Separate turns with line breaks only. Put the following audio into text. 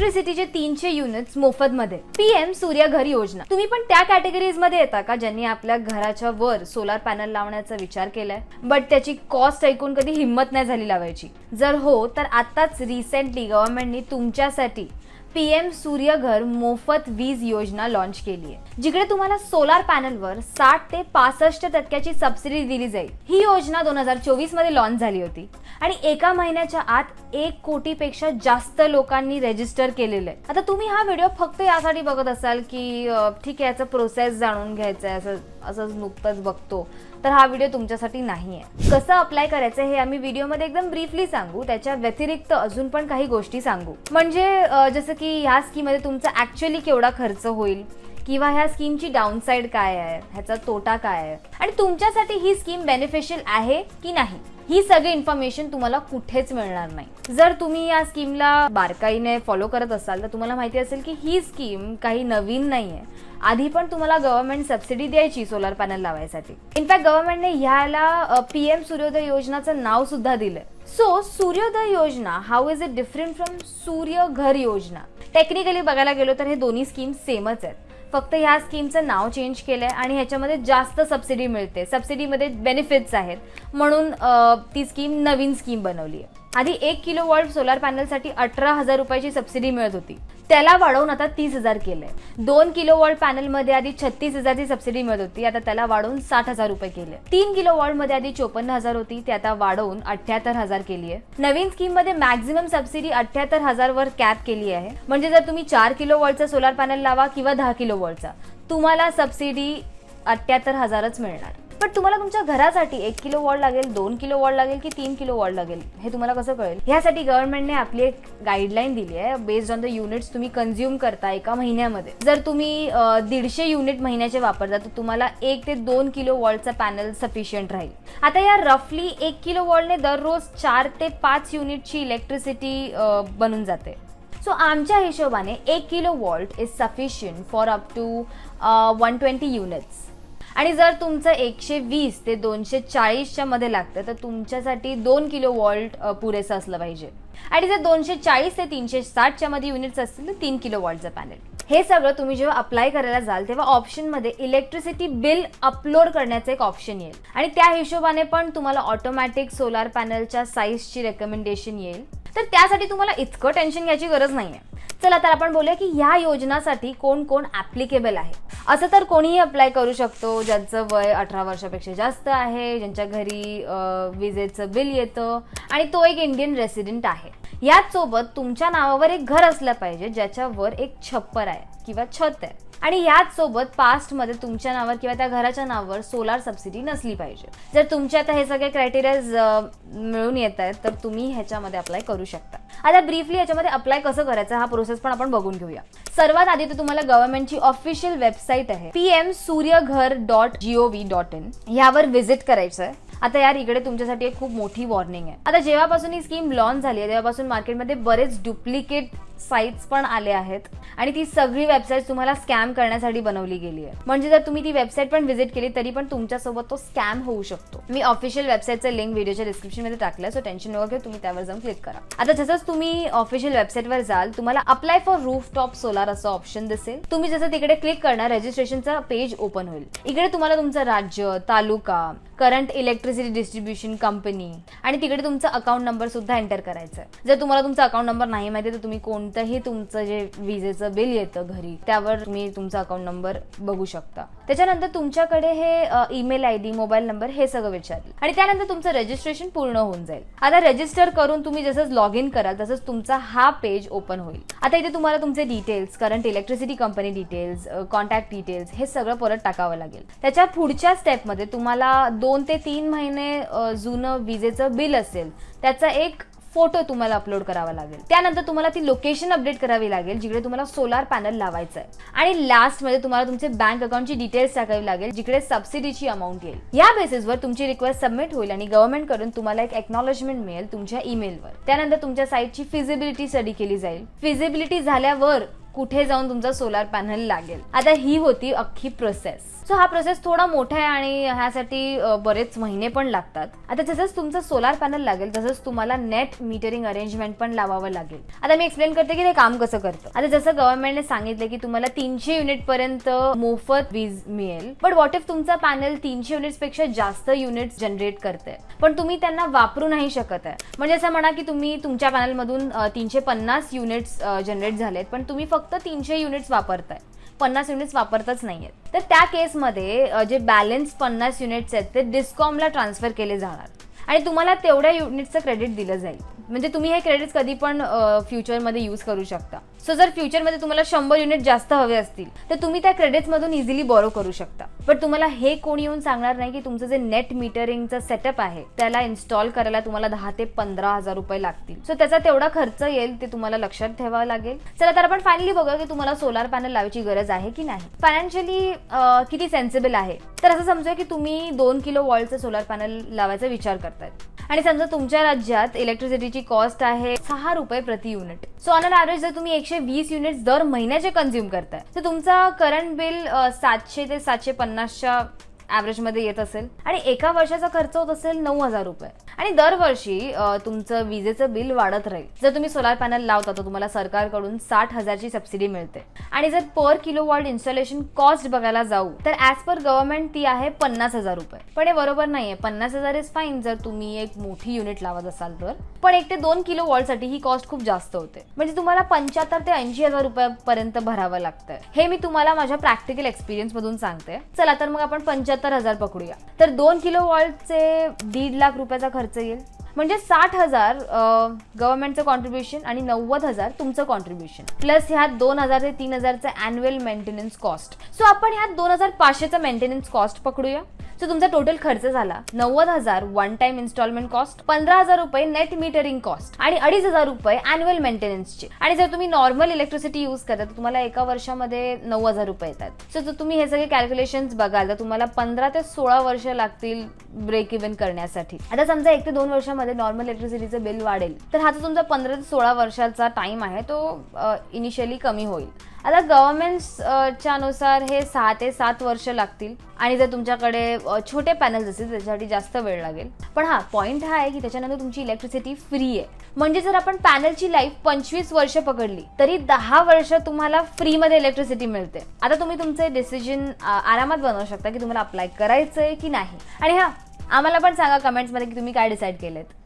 इलेक्ट्रिसिटीचे तीनशे युनिट्स मोफत मध्ये पीएम सूर्य घर योजना. तुम्ही पण त्या कॅटेगरीजमध्ये येता का ज्यांनी आपल्या घराच्या वर सोलार पॅनल लावण्याचा विचार केलाय? बट त्याची कॉस्ट ऐकून कधी हिंमत नाही झाली लावायची. जर हो तर आताच रिसेंटली गव्हर्नमेंटनी तुमच्यासाठी पीएम सूर्यघर मोफत वीज योजना लॉन्च केली आहे जिकडे तुम्हाला सोलार पॅनलवर साठ ते पासष्ट टक्क्याची सबसिडी दिली जाईल. ही योजना दोन हजार चोवीसमध्ये लॉन्च झाली होती. आणि एका महिन्याच्या आत एक कोटीपेक्षा जास्त लोकांनी रेजिस्टर केलेलं आहे. आता तुम्ही हा व्हिडिओ फक्त यासाठी बघत असाल की ठीक आहे याचा प्रोसेस जाणून घ्यायचा आहे असं असंच नुकतंच बघतो. तर हा व्हिडिओ तुमच्यासाठी नाही आहे कसं अप्लाय करायचं हे आम्ही व्हिडिओमध्ये एकदम ब्रीफली सांगू. त्याच्या व्यतिरिक्त अजून पण काही गोष्टी सांगू. म्हणजे जसं की ह्या स्कीममध्ये तुमचा ॲक्च्युली केवढा खर्च होईल? किंवा ह्या स्कीमची डाऊनसाईड काय आहे? ह्याचा तोटा काय आहे? आणि तुमच्यासाठी ही स्कीम बेनिफिशियल आहे की नाही? ही सगळी इन्फॉर्मेशन तुम्हाला कुठेच मिळणार नाही. जर तुम्ही या स्कीमला बारकाईने फॉलो करत असाल तर तुम्हाला माहिती असेल की ही स्कीम काही नवीन नाही आहे आधी पण तुम्हाला गव्हर्नमेंट सबसिडी द्यायची सोलार पॅनल लावायसाठी. इनफॅक्ट गव्हर्नमेंटने ह्याला पीएम सूर्योदय योजनाचं नाव सुद्धा दिलंय. So Suryodaya Yojana how is it different from Surya Ghar Yojana? Technically बघायला गेलो तर हे दोन्ही स्कीम सेमच आहेत. फक्त ह्या स्कीमचं नाव चेंज केलंय आणि ह्याच्यामध्ये जास्त सबसिडी मिळते. सबसिडीमध्ये बेनिफिट्स आहेत. म्हणून ती स्कीम नवीन स्कीम बनवली आहे आधी एक किलो वॉल्ट सोलार पॅनलसाठी अठरा हजार रुपयाची सबसिडी मिळत होती. त्याला वाढवून आता तीस हजार केलंय. दोन किलो वॉल्ट पॅनलमध्ये आधी छत्तीस हजारची सबसिडी मिळत होती. आता त्याला वाढवून साठ हजार रुपये केले तीन किलो वॉल्टमध्ये आधी चोपन्न हजार होती. ती आता वाढवून अठ्याहत्तर हजार केली आहे नवीन स्कीममध्ये मॅक्झिमम सबसिडी अठ्याहत्तर हजार वर कॅप केली आहे. म्हणजे जर तुम्ही चार किलो वॉल्टचा सोलार पॅनल लावा किंवा दहा किलो वॉल्टचा तुम्हाला सबसिडी अठ्याहत्तर हजारच मिळणार. पण तुम्हाला तुमच्या घरासाठी एक किलो वॉल्ट लागेल दोन किलो वॉल्ट लागेल की तीन किलो वॉर्ड लागेल? हे तुम्हाला कसं कळेल? ह्यासाठी गव्हर्नमेंटने आपली एक गाईडलाईन दिली आहे. बेस्ड ऑन द युनिट्स तुम्ही कन्झ्युम करता एका महिन्यामध्ये. जर तुम्ही दीडशे युनिट महिन्याचे वापरता तर तुम्हाला एक ते दोन किलो वॉल्टचा पॅनल सफिशियंट राहील. आता या रफली एक किलो वॉल्टने दररोज चार ते पाच युनिटची इलेक्ट्रिसिटी बनून जाते. सो आमच्या हिशोबाने एक kilowatt is sufficient for up to one twenty units आणि जर तुमचं एकशे वीस ते दोनशे चाळीसच्या मध्ये लागतं तर तुमच्यासाठी दोन किलो वॉल्ट पुरेसं असलं पाहिजे. आणि जर दोनशे चाळीस ते तीनशे साठच्या मध्ये युनिट्स असतील तर तीन किलो वॉल्टचं पॅनल. हे सगळं तुम्ही जेव्हा अप्लाय करायला जाल तेव्हा ऑप्शनमध्ये इलेक्ट्रिसिटी बिल अपलोड करण्याचं एक ऑप्शन येईल. आणि त्या हिशोबाने पण तुम्हाला ऑटोमॅटिक सोलार पॅनलच्या साईजची रेकमेंडेशन येईल. तर त्यासाठी तुम्हाला इतकं टेन्शन घ्यायची गरज नाही आहे चला तर आपण बोलूया की ह्या योजनासाठी कोण कोण ॲप्लिकेबल आहे? असं तर कोणीही अप्लाय करू शकतो ज्यांचं वय अठरा वर्षापेक्षा जास्त आहे ज्यांच्या घरी विजेचं बिल येतं आणि तो एक इंडियन रेसिडेंट आहे. याचसोबत तुमच्या नावावर एक घर असलं पाहिजे ज्याच्यावर एक छप्पर आहे किंवा छत आहे. आणि याच सोबत पास्टमध्ये तुमच्या नावावर किंवा त्या घराच्या नावावर सोलार सबसिडी नसली पाहिजे. जर तुमच्या आता हे सगळे क्रायटेरियाज मिळून येत आहेत तर तुम्ही ह्याच्यामध्ये अप्लाय करू शकता. आता ब्रीफली याच्यामध्ये अप्लाय कसं करायचं हा प्रोसेस पण आपण बघून घेऊया. सर्वात आधी तर तुम्हाला गव्हर्नमेंटची ऑफिशियल वेबसाईट आहे. P M Suryaghar dot gov dot in यावर व्हिजिट करायचं आहे आता यार इकडे तुमच्यासाठी एक खूप मोठी वॉर्निंग आहे. आता जेव्हापासून ही स्कीम लॉन्च झाली आहे तेव्हापासून मार्केटमध्ये बरेच डुप्लिकेट साईट्स पण आले आहेत आणि ती सगळी वेबसाईट तुम्हाला स्कॅम करण्यासाठी बनवली गेली आहे. म्हणजे जर तुम्ही ती वेबसाईट पण व्हिजिट केली तरी पण तुमच्यासोबत तो स्कॅम होऊ शकतो. मी ऑफिशियल वेबसाईटचं लिंक व्हिडिओच्या डिस्क्रिप्शनमध्ये टाकलं सो टेन्शन नका घेऊ तुम्ही त्यावर जाऊन क्लिक करा. आता जसंच तुम्ही ऑफिशियल वेबसाईटवर जाल तुम्हाला apply for roof top solar असं ऑप्शन दिसेल. तुम्ही जसं तिकडे क्लिक करणार रजिस्ट्रेशनचा पेज ओपन होईल. इकडे तुम्हाला तुमचं राज्य taluka current electric electricity distribution company आणि तिकडे तुमचा अकाउंट नंबर सुद्धा एंटर करायचा आहे जर तुम्हाला तुमचा अकाउंट नंबर नाही माहिती तर तुम्ही कोणतंही तुमचं जे विजेचं बिल येतं घरी त्यावर तुम्ही तुमचा अकाउंट नंबर बघू शकता. त्याच्यानंतर तुमच्याकडे हे email I D mobile number हे सगळं विचारेल. आणि त्यानंतर तुमचं रजिस्ट्रेशन पूर्ण होऊन जाईल. आता रजिस्टर करून तुम्ही जसंच लॉग इन कराल तसंच तुमचा हा पेज ओपन होईल. आता इथे तुम्हाला तुमचे details current electricity company details contact details हे सगळं परत टाकावं लागेल. त्याच्या पुढच्या स्टेपमध्ये तुम्हाला दोन ते तीन महिने जुनं विजेचं बिल असेल त्याचा एक फोटो तुम्हाला अपलोड करावा लागेल. त्यानंतर तुम्हाला ती लोकेशन अपडेट करावी लागेल जिकडे तुम्हाला सोलार पॅनल लावायचं आहे आणि लास्टमध्ये तुम्हाला तुमचे बँक अकाउंटची डिटेल्स टाकावी लागेल जिकडे सबसिडीची अमाऊंट येईल. या बेसिसवर तुमची रिक्वेस्ट सबमिट होईल आणि गव्हर्नमेंटकडून तुम्हाला एक एक्नॉलेजमेंट मिळेल तुमच्या ईमेलवर त्यानंतर तुमच्या साईटची फिजिबिलिटी स्टडी केली जाईल. फिजिबिलिटी झाल्यावर कुठे जाऊन तुमचा सोलार पॅनल लागेल. आता ही होती अख्खी प्रोसेस सो हा प्रोसेस थोडा मोठा आहे आणि ह्यासाठी बरेच महिने पण लागतात. आता जसंच तुमचं सोलार पॅनल लागेल तसंच तुम्हाला नेट मीटरिंग अरेंजमेंट पण लावावं लागेल. आता मी एक्सप्लेन करते की ते काम कसं करतं. आता जसं गव्हर्नमेंटने सांगितलं की तुम्हाला तीनशे युनिट पर्यंत मोफत वीज मिळेल. बट व्हॉट इफ तुमचा पॅनल तीनशे युनिट्सपेक्षा जास्त युनिट्स जनरेट करते पण तुम्ही त्यांना वापरू नाही शकत आहे. म्हणजे असं म्हणा की तुम्ही तुमच्या पॅनलमधून तीनशे पन्नास युनिट्स जनरेट झालेत पण तुम्ही फक्त फक्त तीनशे युनिट्स वापरताय. पन्नास युनिट्स वापरतच नाहीयेत. तर त्या केसमध्ये जे बॅलन्स पन्नास युनिट्स आहेत ते डिस्कॉमला ट्रान्सफर केले जाणार. आणि तुम्हाला तेवढ्या युनिट्सचं क्रेडिट दिलं जाईल. म्हणजे तुम्ही हे क्रेडिट्स कधी पण फ्युचरमध्ये यूज करू शकता. सो जर फ्युचरमध्ये तुम्हाला शंभर युनिट जास्त हवे असतील तर तुम्ही त्या क्रेडिट्समधून इझिली बॉरो करू शकता. पण तुम्हाला हे कोणी येऊन सांगणार नाही की तुमचं जे नेट मीटरिंगचं सेटअप आहे त्याला इन्स्टॉल करायला तुम्हाला दहा ते पंधरा हजार रुपये लागतील. सो त्याचा तेवढा खर्च येईल ते तुम्हाला लक्षात ठेवावं लागेल. चला तर आपण फायनली बघूया की तुम्हाला सोलार पॅनल लावायची गरज आहे की नाही. फायनान्शियली किती सेन्सिबल आहे? तर असं समजूया की तुम्ही दोन किलो वॉल्टचं सोलार पॅनल लावायचा विचार करतायत. आणि समजा तुमच्या राज्यात इलेक्ट्रिसिटीची कॉस्ट आहे सहा रुपये प्रति unit so on an average जर तुम्ही एकशे वीस युनिट्स दर महिन्याचे कन्झ्युम करताय तर तुमचा करंट बिल सातशे ते सातशे पन्नासच्या ॲव्हरेजमध्ये येत असेल. आणि एका वर्षाचा खर्च होत असेल नऊ हजार रुपये. आणि दरवर्षी तुमचं विजेचं बिल वाढत राहील. जर तुम्ही सोलार पॅनल लावता तर तुम्हाला सरकारकडून साठ हजारची सबसिडी मिळते. आणि जर per kilo Walt installation cost बघायला जाऊ तर ॲज पर गव्हर्नमेंट ती आहे पन्नास हजार रुपये. पण हे बरोबर नाहीये. पन्नास हजार इज फाईन जर तुम्ही एक मोठी युनिट लावत असाल तर. पण एक ते दोन किलो वॉल्टसाठी ही कॉस्ट खूप जास्त होते. म्हणजे तुम्हाला पंच्याहत्तर ते ऐंशी हजार रुपयापर्यंत भरावं लागतंय. हे मी तुम्हाला माझ्या प्रॅक्टिकल एक्सपिरियन्स मधून सांगते. चला तर मग आपण पंच्याहत्तर हजार पकडूया. तर दोन किलो वॉल्टचे दीड लाख रुपयाचा खर्च येईल? म्हणजे साठ हजार गव्हर्नमेंटचं कॉन्ट्रीब्युशन आणि नव्वद हजार तुमचं कॉन्ट्रीब्युशन प्लस ह्यात दोन हजार ते तीन हजारचं अॅन्युअल मेंटेनन्स कॉस्ट सो आपण ह्यात दोन हजार पाचशेचा मेंटेनन्स कॉस्ट पकडूया. सो तुमचा टोटल खर्च झाला नव्वद हजार वन टाइम इन्स्टॉलमेंट कॉस्ट पंधरा हजार रुपये नेट मीटरिंग कॉस्ट आणि अडीच हजार रुपये अॅन्युअल मेंटेनन्सचे आणि जर तुम्ही नॉर्मल इलेक्ट्रिसिटी यूज करता तर तुम्हाला एका वर्षामध्ये नऊ हजार रुपये येतात. सो जर तुम्ही हे सगळे कॅल्क्युलेशन्स बघाल तर तुम्हाला पंधरा ते सोळा वर्ष लागतील ब्रेक इव्हन करण्यासाठी. आता समजा एक ते दोन वर्षामध्ये नॉर्मल इलेक्ट्रिसिटीचं बिल वाढेल तर हा जो तुमचा पंधरा ते सोळा वर्षाचा टाइम आहे तो इनिशियली कमी होईल. आता गव्हर्नमेंटच्या नुसार हे सहा ते सात वर्ष लागतील. आणि जर तुमच्याकडे छोटे पॅनल्स असतील त्याच्यासाठी जास्त वेळ लागेल. पण हा पॉईंट हा आहे की त्याच्यानंतर तुमची इलेक्ट्रिसिटी फ्री आहे. म्हणजे जर आपण पॅनलची लाईफ पंचवीस वर्ष पकडली तरी दहा वर्ष तुम्हाला फ्रीमध्ये इलेक्ट्रिसिटी मिळते. आता तुम्ही तुमचे डिसिजन आरामात बनवू शकता की तुम्हाला अप्लाय करायचंय की नाही. आणि हा आम्हाला पण सांगा कमेंट्समध्ये की तुम्ही काय डिसाईड केलेत.